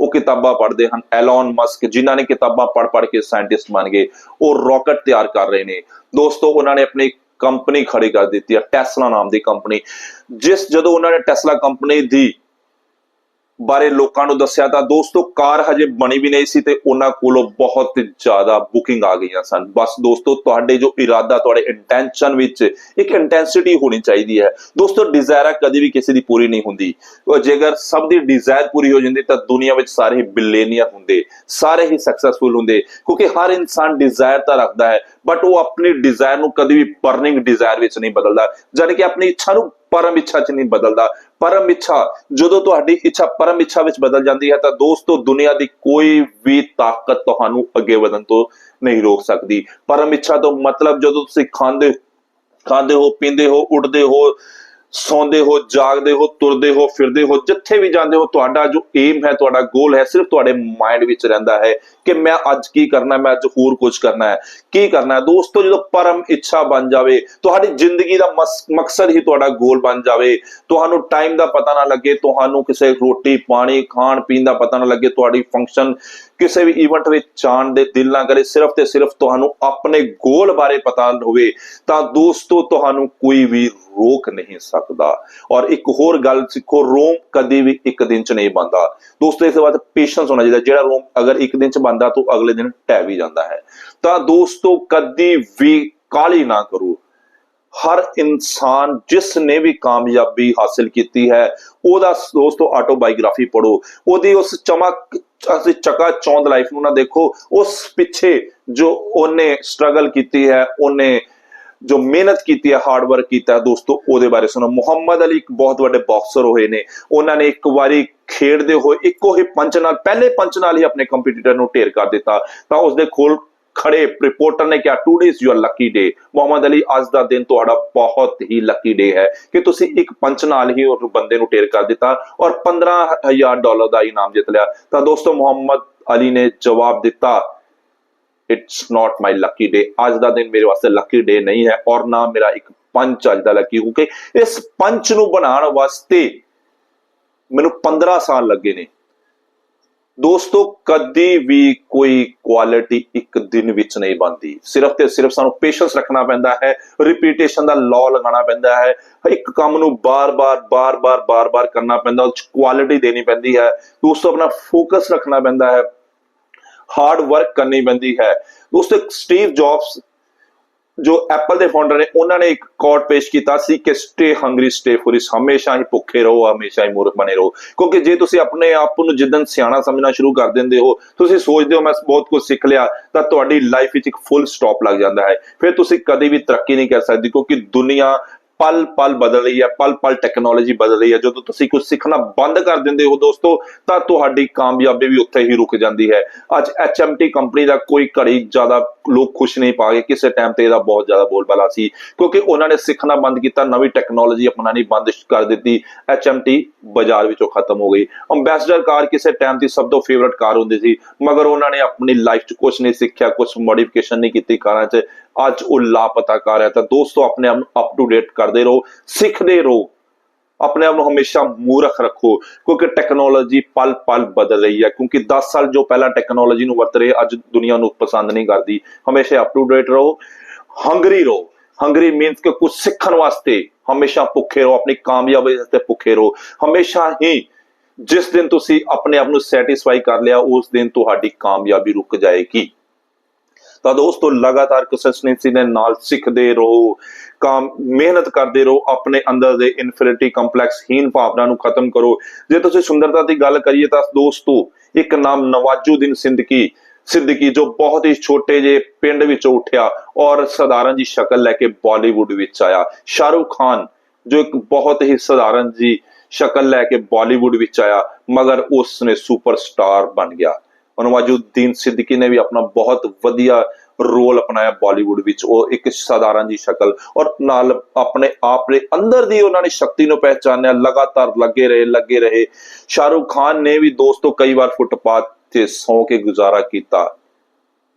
ਉਹ ਕਿਤਾਬਾਂ ਪੜ੍ਹਦੇ ਹਨ ਐਲਨ ਮਸਕ ਜਿਨ੍ਹਾਂ ਨੇ ਕਿਤਾਬਾਂ ਪੜ੍ਹ ਪੜ੍ਹ ਕੇ ਸਾਇੰਟਿਸਟ ਬਣ ਗਏ, ਉਹ ਰਾਕਟ ਤਿਆਰ ਕਰ ਰਹੇ ਨੇ। ਦੋਸਤੋ, ਉਹਨਾਂ ਨੇ ਆਪਣੀ ਕੰਪਨੀ ਖੜੀ ਕਰ ਦਿੱਤੀ ਹੈ ਟੈਸਲਾ ਨਾਮ ਦੀ ਕੰਪਨੀ ਜਿਸ ਜਦੋਂ ਉਹਨਾਂ ਨੇ ਟੈਸਲਾ ਕੰਪਨੀ ਦੀ ਬਾਰੇ ਲੋਕਾਂ ਨੂੰ ਦੱਸਿਆ ਤਾਂ ਦੋਸਤੋ ਕਾਰ ਹਜੇ ਬਣੀ ਵੀ ਨਹੀਂ ਸੀ ਤੇ ਉਹਨਾਂ ਕੋਲੋਂ ਬਹੁਤ ਜ਼ਿਆਦਾ ਬੁਕਿੰਗ ਆ ਗਈਆਂ ਸਨ। ਬਸ ਦੋਸਤੋ ਤੁਹਾਡੇ ਜੋ ਇਰਾਦਾ, ਤੁਹਾਡੇ ਇੰਟੈਂਸ਼ਨ ਵਿੱਚ ਇੱਕ ਇੰਟੈਂਸਿਟੀ ਹੋਣੀ ਚਾਹੀਦੀ ਹੈ। ਦੋਸਤੋ ਡਿਜ਼ਾਇਰ ਕਦੇ ਵੀ ਕਿਸੇ ਦੀ ਪੂਰੀ ਨਹੀਂ ਹੁੰਦੀ। ਜੇਕਰ ਸਭ ਦੀ ਡਿਜ਼ਾਇਰ ਪੂਰੀ ਹੋ ਜਾਂਦੀ ਤਾਂ ਦੁਨੀਆ ਵਿੱਚ ਸਾਰੇ ਬਿਲੀਨੀਅਰ ਹੁੰਦੇ, ਸਾਰੇ ਹੀ ਸਕਸੈਸਫੁਲ ਹੁੰਦੇ, ਕਿਉਂਕਿ ਹਰ ਇਨਸਾਨ ਡਿਜ਼ਾਇਰ ਤਾਂ ਰੱਖਦਾ ਹੈ ਬਟ ਉਹ ਆਪਣੀ ਡਿਜ਼ਾਇਰ ਨੂੰ ਕਦੇ ਵੀ ਬਰਨਿੰਗ ਡਿਜ਼ਾਇਰ ਵਿੱਚ ਨਹੀਂ ਬਦਲਦਾ। ਜਾਨੀ ਕਿ ਆਪਣੀ ਇੱਛਾ ਨੂੰ ਪਰਮ ਇੱਛਾ 'ਚ ਨਹੀਂ ਬਦਲਦਾ। ਪਰਮ ਇੱਛਾ, ਜਦੋਂ ਤੁਹਾਡੀ ਇੱਛਾ ਪਰਮ ਇੱਛਾ ਵਿੱਚ ਬਦਲ ਜਾਂਦੀ ਹੈ, ਤਾਂ ਦੋਸਤੋ, ਦੁਨੀਆ ਦੀ ਕੋਈ ਵੀ ਤਾਕਤ ਤੁਹਾਨੂੰ ਅੱਗੇ ਵਧਣ ਤੋਂ ਨਹੀਂ ਰੋਕ ਸਕਦੀ। ਪਰਮ ਇੱਛਾ ਤੋਂ ਮਤਲਬ ਜਦੋਂ ਤੁਸੀਂ ਖਾਂਦੇ ਖਾਂਦੇ ਹੋ, ਪੀਂਦੇ ਹੋ ਉੱਡਦੇ ਹੋ ਸੌਂਦੇ ਹੋ, ਜਾਗਦੇ ਹੋ, ਤੁਰਦੇ ਹੋ, ਫਿਰਦੇ ਹੋ, ਜਿੱਥੇ ਵੀ ਜਾਂਦੇ ਹੋ, ਤੁਹਾਡਾ ਜੋ ਏਮ ਹੈ, ਤੁਹਾਡਾ ਗੋਲ ਹੈ, ਸਿਰਫ ਤੁਹਾਡੇ ਮਾਈਂਡ ਵਿੱਚ ਰਹਿੰਦਾ ਹੈ ਕਿ ਮੈਂ ਅੱਜ ਕੀ ਕਰਨਾ ਮੈਂ ਅੱਜ ਹੋਰ ਕੁਝ ਕਰਨਾ ਹੈ। ਕੀ ਕਰਨਾ ਹੈ? ਦੋਸਤੋ, ਜਦੋਂ ਪਰਮ ਇੱਛਾ ਬਣ ਜਾਵੇ, ਤੁਹਾਡੀ ਜ਼ਿੰਦਗੀ ਦਾ ਮਕਸਦ ਹੀ ਤੁਹਾਡਾ ਗੋਲ ਬਣ ਜਾਵੇ। ਤੁਹਾਨੂੰ ਟਾਈਮ ਦਾ ਪਤਾ ਨਾ ਲੱਗੇ, ਤੁਹਾਨੂੰ ਕਿਸੇ ਰੋਟੀ, ਪਾਣੀ, ਖਾਣ, ਪੀਣ ਦਾ ਪਤਾ ਨਾ ਲੱਗੇ, ਤੁਹਾਡੀ ਫੰਕਸ਼ਨ ਕਿਸੇ ਵੀ ਇਵੈਂਟ ਵਿੱਚ ਜਾਣ ਦੇ ਦਿਲ ਨਾ ਕਰੇ, ਸਿਰਫ ਤੇ ਸਿਰਫ ਤੁਹਾਨੂੰ ਆਪਣੇ ਗੋਲ ਬਾਰੇ ਪਤਾ ਹੋਵੇ, ਤਾਂ ਦੋਸਤੋ, ਤੁਹਾਨੂੰ ਕੋਈ ਵੀ ਰੋਕ ਨਹੀਂ ਸਕਦਾ। ਔਰ ਇੱਕ ਹੋਰ ਗੱਲ ਸਿੱਖੋ, ਰੋਮ ਕਦੇ ਵੀ ਇੱਕ ਦਿਨ ਚ ਨਹੀਂ ਬਣਦਾ। ਦੋਸਤੋ, ਇਸ ਤੋਂ ਪੇਸ਼ੈਂਸ ਹੋਣਾ ਚਾਹੀਦਾ। ਜਿਹੜਾ ਰੋਮ ਅਗਰ ਇੱਕ ਦਿਨ ਚ ਬਣਦਾ, ਤਾਂ ਅਗਲੇ ਦਿਨ ਟਹਿ ਵੀ ਜਾਂਦਾ ਹੈ। ਤਾਂ ਦੋਸਤੋ, ਕਦੀ ਵੀ ਕਾਲੀ ਨਾ ਕਰੋ। ਹਰ ਇਨਸਾਨ ਜਿਸ ਨੇ ਵੀ ਕਾਮਯਾਬੀ ਹਾਸਲ ਕੀਤੀ ਹੈ, ਉਹਦਾ ਦੋਸਤੋ ਆਟੋਬਾਇਓਗ੍ਰਾਫੀ ਪੜੋ ਉਹਦੀ ਉਸ ਚਮਕ ਅਸੀਂ ਚਕਾ ਚੌਂਦ ਲਾਈਫ ਨੂੰ ਨਾ ਦੇਖੋ। ਉਸ ਪਿੱਛੇ ਜੋ ਉਹਨੇ ਸਟਰਗਲ ਕੀਤੀ ਹੈ, ਉਹਨੇ ਜੋ ਮਿਹਨਤ ਕੀਤੀ ਹੈ ਹਾਰਡ ਵਰਕ ਕੀਤਾ ਹੈ, ਦੋਸਤੋ, ਉਹਦੇ ਬਾਰੇ ਸੁਣੋ। ਮੁਹੰਮਦ ਅਲੀ ਇੱਕ ਬਹੁਤ ਵੱਡੇ ਬਾਕਸਰ ਹੋਏ ਨੇ। ਉਹਨਾਂ ਨੇ ਇੱਕ ਵਾਰੀ ਖੇਡਦੇ ਹੋਏ ਇੱਕੋ ਹੀ ਪੰਚ ਨਾਲ, ਪਹਿਲੇ ਪੰਚ ਨਾਲ ਹੀ ਆਪਣੇ ਕੰਪੀਟੀਟਰ ਨੂੰ ਢੇਰ ਕਰ ਦਿੱਤਾ। ਤਾਂ ਉਸਦੇ ਕੋਲ ਖੜੇ ਰਿਪੋਰਟਰ ਨੇ ਕਿਹਾ today is your lucky day Muhammad Ali ਅੱਜ ਦਾ ਦਿਨ ਤੁਹਾਡਾ ਬਹੁਤ ਹੀ ਲੱਕੀ ਡੇ ਹੈ ਕਿ ਤੁਸੀਂ ਇੱਕ ਪੰਚ ਨਾਲ ਹੀ ਉਹ ਬੰਦੇ ਨੂੰ ਢੇਰ ਕਰ ਦਿੱਤਾ ਔਰ 15000 ਡਾਲਰ ਦਾ ਇਨਾਮ ਜਿੱਤ ਲਿਆ। ਤਾਂ ਦੋਸਤੋ, ਮੁਹੰਮਦ ਅਲੀ ਨੇ ਜਵਾਬ ਦਿੱਤਾ ਇਟਸ ਨਾਟ ਮਾਈ ਲੱਕੀ ਡੇ ਅੱਜ ਦਾ ਦਿਨ ਮੇਰੇ ਵਾਸਤੇ ਲੱਕੀ ਡੇ ਨਹੀਂ ਹੈ ਔਰ ਨਾ ਮੇਰਾ ਇੱਕ ਪੰਚ ਅੱਜ ਦਾ ਲੱਕੀ ਕਿਉਂਕਿ ਇਸ ਪੰਚ ਨੂੰ ਬਣਾਉਣ ਵਾਸਤੇ ਮੈਨੂੰ 15 ਸਾਲ ਲੱਗੇ ਨੇ। ਦੋਸਤੋ, ਕਦੀ ਵੀ ਕੋਈ ਕੁਆਲਿਟੀ ਇੱਕ ਦਿਨ ਵਿੱਚ ਨਹੀਂ ਬਣਦੀ। ਸਿਰਫ ਤੇ ਸਿਰਫ ਸਾਨੂੰ ਪੇਸ਼ੈਂਸ ਰੱਖਣਾ ਪੈਂਦਾ ਹੈ ਰਿਪੀਟੇਸ਼ਨ ਦਾ ਲਾਅ ਲਗਾਉਣਾ ਪੈਂਦਾ ਹੈ, ਇੱਕ ਕੰਮ ਨੂੰ ਬਾਰ-ਬਾਰ ਬਾਰ-ਬਾਰ ਬਾਰ-ਬਾਰ ਕਰਨਾ ਪੈਂਦਾ ਉਸ ਕੁਆਲਿਟੀ ਦੇਣੀ ਪੈਂਦੀ ਹੈ। ਦੋਸਤੋ, ਆਪਣਾ ਫੋਕਸ ਰੱਖਣਾ ਪੈਂਦਾ ਹੈ। ਹਾਰਡ ਵਰਕ ਕਰਨੀ ਪੈਂਦੀ ਹੈ। ਦੋਸਤੋ ਸਟੀਵ ਜੌਬਸ ਜੋ ਐਪਲ ਦੇ ਫਾਊਂਡਰ ਨੇ, ਉਹਨਾਂ ਨੇ ਇੱਕ ਕੋਟ ਪੇਸ਼ ਕੀਤਾ ਸੀ ਕਿ ਸਟੇ ਹੰਗਰੀ ਸਟੇ ਫੁਰਿਸ ਹਮੇਸ਼ਾ ਹੀ ਭੁੱਖੇ ਰਹੋ, ਹਮੇਸ਼ਾ ਹੀ ਮੂਰਖ ਬਣੇ ਰਹੋ। ਕਿਉਂਕਿ ਜੇ ਤੁਸੀਂ ਆਪਣੇ ਆਪ ਨੂੰ ਜਿੱਦਨ ਸਿਆਣਾ ਸਮਝਣਾ ਸ਼ੁਰੂ ਕਰ ਦਿੰਦੇ ਹੋ, ਤੁਸੀਂ ਸੋਚਦੇ ਹੋ, ਮੈਂ ਬਹੁਤ ਕੁਝ ਸਿੱਖ ਲਿਆ ਤਾਂ ਤੁਹਾਡੀ ਲਾਈਫ ਵਿੱਚ ਇੱਕ ਫੁੱਲ ਸਟਾਪ ਲੱਗ ਜਾਂਦਾ ਹੈ। ਫਿਰ ਤੁਸੀਂ ਕਦੇ ਵੀ ਤਰੱਕੀ ਨਹੀਂ ਕਰ ਸਕਦੇ, ਕਿਉਂਕਿ ਦੁਨੀਆ ਪਲ ਪਲ ਬਦਲ ਰਹੀ ਹੈ, ਪਲ ਪਲ ਟੈਕਨੋਲੋਜੀ ਬਦਲ ਰਹੀ ਹੈ। ਜਦੋਂ ਤੁਸੀਂ ਕੁਝ ਸਿੱਖਣਾ ਬੰਦ ਕਰ ਦਿੰਦੇ ਹੋ ਦੋਸਤੋ, ਤਾਂ ਤੁਹਾਡੀ ਕਾਮਯਾਬੀ ਵੀ ਉੱਥੇ ਹੀ ਰੁਕ ਜਾਂਦੀ ਹੈ। ਅੱਜ HMT ਕੰਪਨੀ ਦਾ ਕੋਈ ਘੜੀ ਜ਼ਿਆਦਾ ਲੋਕ ਖੁਸ਼ ਨਹੀਂ ਪਾਗੇ ਕਿਸੇ ਟਾਈਮ ਤੇ ਇਹਦਾ ਬਹੁਤ ਜ਼ਿਆਦਾ ਬੋਲਬਾਲਾ ਸੀ। ਕਿਉਂਕਿ ਉਹਨਾਂ ਨੇ ਸਿੱਖਣਾ ਬੰਦ ਕੀਤਾ, ਨਵੀਂ ਟੈਕਨੋਲੋਜੀ ਅਪਣਾਣੀ ਬੰਦ ਕਰ ਦਿੱਤੀ। HMT ਬਾਜ਼ਾਰ ਵਿੱਚੋਂ ਖਤਮ ਹੋ ਗਈ। ਅੰਬੈਸਡਰ ਕਾਰ ਕਿਸੇ ਟਾਈਮ ਦੀ ਸਭ ਤੋਂ ਫੇਵਰਟ ਕਾਰ ਹੁੰਦੀ ਸੀ। ਮਗਰ ਉਹਨਾਂ ਨੇ ਆਪਣੀ ਲਾਈਫ 'ਚ ਕੁਝ ਨਹੀਂ ਸਿੱਖਿਆ ਕੁਝ ਮੋਡੀਫਿਕੇਸ਼ਨ ਨਹੀਂ ਕੀਤੀ ਕਾਰਾਂ 'ਚ। ਅੱਜ ਉਹ ਲਾਪਤਾ ਕਾਰ ਹੈ ਤਾਂ ਦੋਸਤੋ, ਆਪਣੇ ਆਪ ਨੂੰ ਅਪ ਟੂ ਡੇਟ ਕਰਦੇ ਰਹੋ, ਸਿੱਖਦੇ ਰਹੋ। ਆਪਣੇ ਆਪ ਨੂੰ ਹਮੇਸ਼ਾ ਮੂਰਖ ਰੱਖੋ, ਕਿਉਂਕਿ ਟੈਕਨੋਲੋਜੀ ਪਲ ਪਲ ਬਦਲ ਰਹੀ ਹੈ, ਕਿਉਂਕਿ 10 ਸਾਲ ਜੋ ਪਹਿਲਾਂ ਟੈਕਨੋਲੋਜੀ ਨੂੰ ਵਰਤ ਰਹੇ, ਅੱਜ ਦੁਨੀਆ ਨੂੰ ਪਸੰਦ ਨਹੀਂ ਕਰਦੀ। ਹਮੇਸ਼ਾ ਅਪ ਟੂ ਡੇਟ ਰਹੋ ਹੰਗਰੀ ਰਹੋ। ਹੰਗਰੀ ਮੀਨਸ ਕਿ ਕੁਝ ਸਿੱਖਣ ਵਾਸਤੇ ਹਮੇਸ਼ਾ ਭੁੱਖੇ ਰਹੋ, ਆਪਣੀ ਕਾਮਯਾਬੀ ਵਾਸਤੇ ਭੁੱਖੇ ਰਹੋ। ਹਮੇਸ਼ਾ ਹੀ ਜਿਸ ਦਿਨ ਤੁਸੀਂ ਆਪਣੇ ਆਪ ਨੂੰ ਸੈਟੀਸਫਾਈ ਕਰ ਲਿਆ, ਉਸ ਦਿਨ ਤੁਹਾਡੀ ਕਾਮਯਾਬੀ ਰੁਕ ਜਾਏਗੀ। ਤਾਂ ਦੋਸਤੋ, ਲਗਾਤਾਰ ਕੰਸਿਸਟੈਂਸੀ ਦੇ ਨਾਲ ਸਿੱਖਦੇ ਰਹੋ, ਕੰਮ, ਮਿਹਨਤ ਕਰਦੇ ਰਹੋ, ਆਪਣੇ ਅੰਦਰ ਦੇ ਇਨਫਿਨਿਟੀ ਕੰਪਲੈਕਸ ਹੀਨ ਭਾਵਨਾ ਨੂੰ ਖਤਮ ਕਰੋ। ਜੇ ਤੁਸੀਂ ਸੁੰਦਰਤਾ ਦੀ ਗੱਲ ਕਰੀਏ ਤਾਂ ਦੋਸਤੋ, ਇੱਕ ਨਾਮ ਨਵਾਜੂਦੀਨ ਸਿੰਦਕੀ, ਸਿੱਦਕੀ ਜੋ ਬਹੁਤ ਹੀ ਛੋਟੇ ਜਿਹੇ ਪਿੰਡ ਵਿੱਚੋਂ ਉੱਠਿਆ ਔਰ ਸਧਾਰਨ ਜੀ ਸ਼ਕਲ ਲੈ ਕੇ ਬਾਲੀਵੁੱਡ ਵਿੱਚ ਆਇਆ। ਸ਼ਾਹਰੁਖ ਖਾਨ ਜੋ ਇੱਕ ਬਹੁਤ ਹੀ ਸਧਾਰਨ ਜੀ ਸ਼ਕਲ ਲੈ ਕੇ ਬਾਲੀਵੁੱਡ ਵਿੱਚ ਆਇਆ, ਮਗਰ ਉਸ ਨੇ ਸੁਪਰਸਟਾਰ ਬਣ ਗਿਆ। ਨਵਾਜੁਦੀਨ ਸਿੱਦੀਕੀ ਨੇ ਵੀ ਆਪਣਾ ਬਹੁਤ ਵਧੀਆ ਰੋਲ ਅਪਣਾਇਆ ਬਾਲੀਵੁੱਡ ਵਿੱਚ। ਉਹ ਇੱਕ ਸਧਾਰਨ ਜੀ ਸ਼ਕਲ। ਔਰ ਨਾਲ ਆਪਣੇ ਆਪ ਦੇ ਅੰਦਰ ਦੀ ਉਹਨਾਂ ਨੇ ਸ਼ਕਤੀ ਨੂੰ ਪਹਿਚਾਨਿਆ। ਲਗਾਤਾਰ ਲੱਗੇ ਰਹੇ ਲੱਗੇ ਰਹੇ। ਸ਼ਾਹਰੁਖ ਖਾਨ ਨੇ ਵੀ ਦੋਸਤੋ ਕਈ ਵਾਰ ਫੁੱਟਪਾਥ ਤੇ ਸੌ ਕੇ ਗੁਜ਼ਾਰਾ ਕੀਤਾ।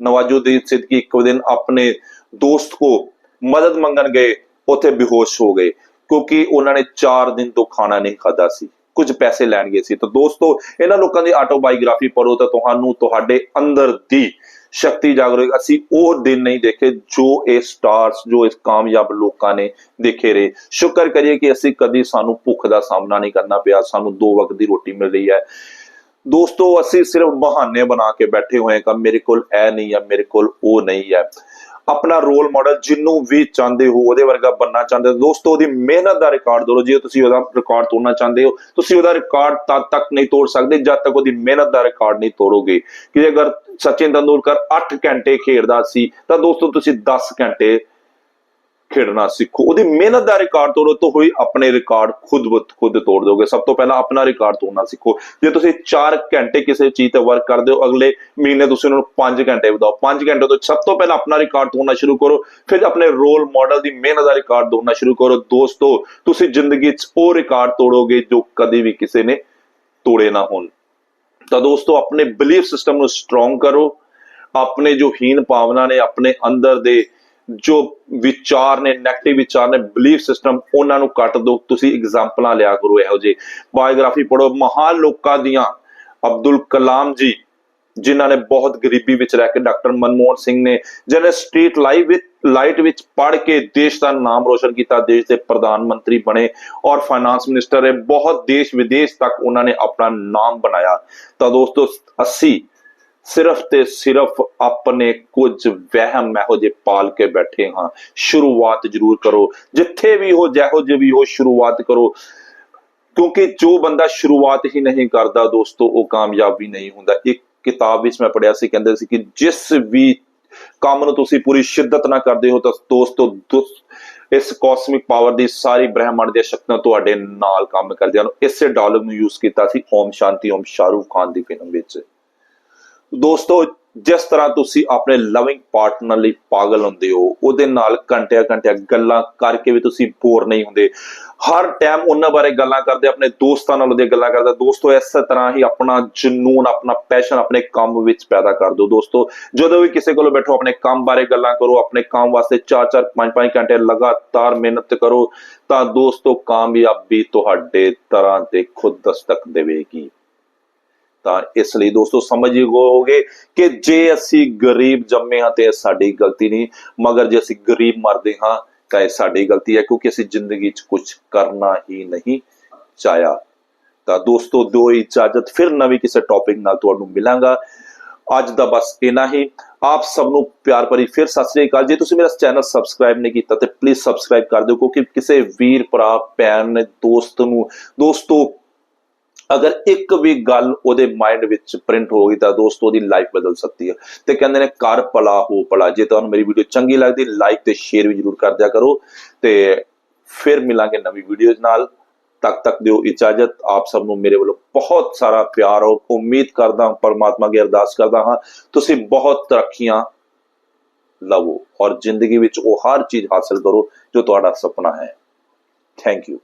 ਨਵਾਜੁਦੀਨ ਸਿੱਦੀਕੀ ਇੱਕ ਦਿਨ ਆਪਣੇ ਦੋਸਤ ਕੋ ਮਦਦ ਮੰਗਣ ਗਏ। ਉੱਥੇ ਬੇਹੋਸ਼ ਹੋ ਗਏ। ਕਿਉਂਕਿ ਉਹਨਾਂ ਨੇ 4 ਦਿਨ ਤੋਂ ਖਾਣਾ ਨਹੀਂ ਖਾਦਾ ਸੀ। ਕੁਝ ਪੈਸੇ ਲੈਣਗੇ ਸੀ। ਤਾਂ ਦੋਸਤੋ, ਇਹਨਾਂ ਲੋਕਾਂ ਦੀ ਆਟੋਬਾਇਓਗ੍ਰਾਫੀ ਪੜੋ ਤਾਂ ਤੁਹਾਨੂੰ ਤੁਹਾਡੇ ਅੰਦਰ ਦੀ ਸ਼ਕਤੀ ਜਾਗਰੂਕ ਅਸੀਂ ਉਹ ਦਿਨ ਨਹੀਂ ਦੇਖੇ ਜੋ ਇਹ ਸਟਾਰਸ ਜੋ ਇਸ ਕਾਮਯਾਬ ਲੋਕਾਂ ਨੇ ਦੇਖੇ ਰਹੇ। ਸ਼ੁਕਰ ਕਰੀਏ ਕਿ ਅਸੀਂ ਕਦੀ ਸਾਨੂੰ ਭੁੱਖ ਦਾ ਸਾਹਮਣਾ ਨਹੀਂ ਕਰਨਾ ਪਿਆ। ਸਾਨੂੰ ਦੋ ਵਕਤ ਦੀ ਰੋਟੀ ਮਿਲ ਰਹੀ ਹੈ। ਦੋਸਤੋ, ਅਸੀਂ ਸਿਰਫ ਬਹਾਨੇ ਬਣਾ ਕੇ ਬੈਠੇ ਹੋਏ ਹਾਂ ਕਿ ਮੇਰੇ ਕੋਲ ਇਹ ਨਹੀਂ ਹੈ, ਮੇਰੇ ਕੋਲ ਉਹ ਨਹੀਂ ਹੈ। ਆਪਣਾ ਰੋਲ ਮਾਡਲ ਜਿੰਨੂੰ ਵੀ ਚਾਹੁੰਦੇ ਹੋ, ਉਹਦੇ ਵਰਗਾ ਬੰਨਾ ਚਾਹੁੰਦੇ ਹੋ। ਦੋਸਤੋ, ਉਹਦੀ ਮਿਹਨਤ ਦਾ ਰਿਕਾਰਡ ਦੋਰੋ ਜੇ ਤੁਸੀਂ ਉਹਦਾ ਰਿਕਾਰਡ ਤੋੜਨਾ ਚਾਹੁੰਦੇ ਹੋ, ਤੁਸੀਂ ਉਹਦਾ ਰਿਕਾਰਡ ਤਦ ਤੱਕ ਨਹੀਂ ਤੋੜ ਸਕਦੇ ਜਦ ਤੱਕ ਉਹਦੀ ਮਿਹਨਤ ਦਾ ਰਿਕਾਰਡ ਨਹੀਂ ਤੋੜੋਗੇ। ਕਿ ਅਗਰ ਸਚਿਨ ਤੰਦੂਲਕਰ 8 ਘੰਟੇ ਖੇਡਦਾ ਸੀ, ਤਾਂ ਦੋਸਤੋ, ਤੁਸੀਂ 10 ਘੰਟੇ ਖੇਡਣਾ ਸਿੱਖੋ। ਉਹਦੀ ਮਿਹਨਤ ਦਾ ਰਿਕਾਰਡ ਤੋੜੋ ਤਾਂ ਹੋਈ ਆਪਣੇ ਰਿਕਾਰਡ ਖੁਦ ਬ ਖੁਦ ਤੋੜ ਦੋਗੇ ਸਭ ਤੋਂ ਪਹਿਲਾਂ ਆਪਣਾ ਰਿਕਾਰਡ ਤੋੜਨਾ ਸਿੱਖੋ। ਜੇ ਤੁਸੀਂ 4 ਘੰਟੇ ਕਿਸੇ ਚੀਜ਼ ਤੇ ਵਰਕ ਕਰਦੇ ਹੋ, ਅਗਲੇ ਮਹੀਨੇ ਤੁਸੀਂ ਉਹਨਾਂ ਨੂੰ 5 ਘੰਟੇ ਵਧਾਓ। 5 ਘੰਟੇ ਤੋਂ ਸਭ ਤੋਂ ਪਹਿਲਾਂ ਆਪਣਾ ਰਿਕਾਰਡ ਤੋੜਨਾ ਸ਼ੁਰੂ ਕਰੋ। ਫਿਰ ਆਪਣੇ ਰੋਲ ਮਾਡਲ ਦੀ ਮਿਹਨਤ ਦਾ ਰਿਕਾਰਡ ਤੋੜਨਾ ਸ਼ੁਰੂ ਕਰੋ। ਦੋਸਤੋ, ਤੁਸੀਂ ਜ਼ਿੰਦਗੀ 'ਚ ਉਹ ਰਿਕਾਰਡ ਤੋੜੋਗੇ ਜੋ ਕਦੇ ਵੀ ਕਿਸੇ ਨੇ ਤੋੜੇ ਨਾ ਹੋਣ। ਤਾਂ ਦੋਸਤੋ, ਆਪਣੇ ਬਿਲੀਫ ਸਿਸਟਮ ਨੂੰ ਸਟਰੋਂਗ ਕਰੋ। ਆਪਣੇ ਜੋ ਹੀਨ ਭਾਵਨਾ ਨੇ ਆਪਣੇ ਅੰਦਰ ਦੇ ਜੋ ਵਿਚਾਰ ਨੇ 네ਗੇਟਿਵ ਵਿਚਾਰ ਨੇ ਬਿਲੀਫ ਸਿਸਟਮ ਉਹਨਾਂ ਨੂੰ ਕੱਟ ਦਿਓ ਤੁਸੀਂ ਐਗਜ਼ਾਮਪਲਾਂ ਲਿਆ ਕਰੋ, ਇਹੋ ਜਿਹੇ। ਬਾਇਓਗ੍ਰਾਫੀ ਪੜੋ ਮਹਾਨ ਲੋਕਾਂ ਦੀਆਂ, ਅਬਦੁਲ ਕਲਾਮ ਜੀ, ਜਿਨ੍ਹਾਂ ਨੇ ਬਹੁਤ ਗਰੀਬੀ ਵਿੱਚ ਰਹਿ ਕੇ ਡਾਕਟਰ ਮਨਮੋਹਨ ਸਿੰਘ ਨੇ, ਜਿਹਨੇ ਸਟਰੀਟ ਲਾਈਵ ਵਿੱਚ ਲਾਈਟ ਵਿੱਚ ਪੜ ਕੇ ਦੇਸ਼ ਦਾ ਨਾਮ ਰੋਸ਼ਨ ਕੀਤਾ, ਦੇਸ਼ ਦੇ ਪ੍ਰਧਾਨ ਮੰਤਰੀ ਬਣੇ ਔਰ ਫਾਈਨਾਂਸ ਮਿਨਿਸਟਰ ਹੈ ਬਹੁਤ ਦੇਸ਼ ਵਿਦੇਸ਼ ਤੱਕ ਉਹਨਾਂ ਨੇ ਆਪਣਾ ਨਾਮ ਬਣਾਇਆ। ਤਾਂ ਦੋਸਤੋ, ਅਸੀਂ ਸਿਰਫ ਤੇ ਸਿਰਫ ਆਪਣੇ ਕੁਝ ਵਹਿਮ ਇਹੋ ਜਿਹੇ ਪਾਲ ਕੇ ਬੈਠੇ ਹਾਂ। ਸ਼ੁਰੂਆਤ ਜ਼ਰੂਰ ਕਰੋ। ਜਿੱਥੇ ਵੀ ਹੋ, ਜਿਹੋ ਜਿਹੇ ਵੀ ਹੋ, ਸ਼ੁਰੂਆਤ ਕਰੋ। ਕਿਉਂਕਿ ਜੋ ਬੰਦਾ ਸ਼ੁਰੂਆਤ ਹੀ ਨਹੀਂ ਕਰਦਾ ਦੋਸਤੋ, ਉਹ ਕਾਮਯਾਬ ਵੀ ਨਹੀਂ ਹੁੰਦਾ। ਇੱਕ ਕਿਤਾਬ ਵਿੱਚ ਮੈਂ ਪੜਿਆ ਸੀ, ਕਹਿੰਦੇ ਸੀ ਕਿ ਜਿਸ ਵੀ ਕੰਮ ਨੂੰ ਤੁਸੀਂ ਪੂਰੀ ਸ਼ਿੱਦਤ ਨਾਲ ਕਰਦੇ ਹੋ, ਤਾਂ ਦੋਸਤੋ, ਦੁਸ- ਇਸ ਕਾਸਮਿਕ ਪਾਵਰ ਦੀ ਸਾਰੀ ਬ੍ਰਹਿਮੰਡ ਦੀਆਂ ਸ਼ਕਤੀਆਂ ਤੁਹਾਡੇ ਨਾਲ ਕੰਮ ਕਰਦੀਆਂ ਹਨ। ਇਸੇ ਡਾਇਲੌਗ ਨੂੰ ਯੂਜ਼ ਕੀਤਾ ਸੀ ਓਮ ਸ਼ਾਂਤੀ, ਓਮ ਸ਼ਾਹਰੂਖ ਖਾਨ ਦੀ ਫਿਲਮ ਵਿੱਚ। ਦੋਸਤੋ, ਜਿਸ ਤਰ੍ਹਾਂ ਤੁਸੀਂ ਆਪਣੇ ਲਵਿੰਗ ਪਾਰਟਨਰ ਲਈ ਪਾਗਲ ਹੁੰਦੇ ਹੋ, ਉਹਦੇ ਨਾਲ ਘੰਟਿਆਂ ਘੰਟਿਆਂ ਗੱਲਾਂ ਕਰਕੇ ਵੀ ਤੁਸੀਂ ਬੋਰ ਨਹੀਂ ਹੁੰਦੇ। ਹਰ ਟਾਈਮ ਉਹਨਾਂ ਬਾਰੇ ਗੱਲਾਂ ਕਰਦੇ, ਆਪਣੇ ਦੋਸਤਾਂ ਨਾਲ ਉਹਦੇ ਗੱਲਾਂ ਕਰਦਾ। ਦੋਸਤੋ, ਇਸੇ ਤਰ੍ਹਾਂ ਹੀ ਆਪਣਾ ਜਨੂਨ, ਆਪਣਾ ਪੈਸ਼ਨ ਆਪਣੇ ਕੰਮ ਵਿੱਚ ਪੈਦਾ ਕਰ ਦਿਓ। ਦੋਸਤੋ, ਜਦੋਂ ਵੀ ਕਿਸੇ ਕੋਲ ਬੈਠੋ, ਆਪਣੇ ਕੰਮ ਬਾਰੇ ਗੱਲਾਂ ਕਰੋ, ਆਪਣੇ ਕੰਮ ਵਾਸਤੇ 4-4 5-5 ਘੰਟੇ ਲਗਾਤਾਰ ਮਿਹਨਤ ਕਰੋ, ਤਾਂ ਦੋਸਤੋ, ਕਾਮਯਾਬੀ ਤੁਹਾਡੇ ਤਰ੍ਹਾਂ ਤੇ ਖੁਦ ਦਸਤਕ ਦੇਵੇਗੀ। ਤਾਂ ਇਸ ਲਈ ਦੋਸਤੋ ਸਮਝ ਹੋਗੇ ਕਿ ਜੇ ਅਸੀਂ ਗਰੀਬ ਜੰਮੇ ਹਾਂ ਤੇ ਇਹ ਸਾਡੀ ਗਲਤੀ ਨਹੀਂ, ਮਗਰ ਜੇ ਅਸੀਂ ਗਰੀਬ ਮਰਦੇ ਹਾਂ ਤਾਂ ਇਹ ਸਾਡੀ ਗਲਤੀ ਹੈ, ਕਿਉਂਕਿ ਅਸੀਂ ਜ਼ਿੰਦਗੀ 'ਚ ਕੁਝ ਕਰਨਾ ਹੀ ਨਹੀਂ ਚਾਹਿਆ। ਤਾਂ ਦੋਸਤੋ ਦੋ ਇਜਾਜ਼ਤ, ਫਿਰ ਨਵੀਂ ਕਿਸੇ ਟੌਪਿਕ ਨਾਲ ਤੁਹਾਨੂੰ ਮਿਲਾਂਗਾ। ਅੱਜ ਦਾ ਬਸ ਇਨਾ ਹੀ। ਆਪ ਸਭ ਨੂੰ ਪਿਆਰ ਭਰੀ ਫਿਰ ਸਤਿ ਸ੍ਰੀ ਅਕਾਲ। ਜੇ ਤੁਸੀਂ ਮੇਰਾ ਚੈਨਲ ਸਬਸਕ੍ਰਾਈਬ ਨਹੀਂ ਕੀਤਾ, ਤੇ ਪਲੀਜ਼ ਸਬਸਕ੍ਰਾਈਬ ਕਰ ਦਿਓ, ਕਿਉਂਕਿ ਕਿਸੇ ਵੀਰ, ਭਰਾ, ਭੈਣ, ਦੋਸਤ ਨੂੰ, ਦੋਸਤੋ ਅਗਰ ਇੱਕ ਵੀ ਗੱਲ ਉਹਦੇ ਮਾਈਂਡ ਵਿੱਚ ਪ੍ਰਿੰਟ ਹੋ ਗਈ ਤਾਂ ਦੋਸਤੋ ਉਹਦੀ ਲਾਈਫ ਬਦਲ ਸਕਦੀ ਹੈ। ਤੇ ਕਹਿੰਦੇ ਨੇ ਕਰ ਪਲਾ ਹੋ ਪਲਾ ਜੇ ਤੁਹਾਨੂੰ ਮੇਰੀ ਵੀਡੀਓ ਚੰਗੀ ਲੱਗਦੀ ਲਾਈਕ ਤੇ ਸ਼ੇਅਰ ਵੀ ਜਰੂਰ ਕਰ ਦਿਆ ਕਰੋ। ਤੇ ਫਿਰ ਮਿਲਾਂਗੇ ਨਵੀਂ ਵੀਡੀਓਜ਼ ਨਾਲ। ਤੱਕ ਤੱਕ ਦਿਓ ਇਜਾਜ਼ਤ। ਆਪ ਸਭ ਨੂੰ ਮੇਰੇ ਵੱਲੋਂ ਬਹੁਤ ਸਾਰਾ ਪਿਆਰ ਔਰ ਉਮੀਦ ਕਰਦਾ ਹਾਂ, ਪਰਮਾਤਮਾ ਅੱਗੇ ਅਰਦਾਸ ਕਰਦਾ ਹਾਂ, ਤੁਸੀਂ ਬਹੁਤ ਤਰੱਕੀਆਂ ਲਵੋ ਔਰ ਜ਼ਿੰਦਗੀ ਵਿੱਚ ਉਹ ਹਰ ਚੀਜ਼ ਹਾਸਲ ਕਰੋ ਜੋ ਤੁਹਾਡਾ ਸੁਪਨਾ ਹੈ। Thank you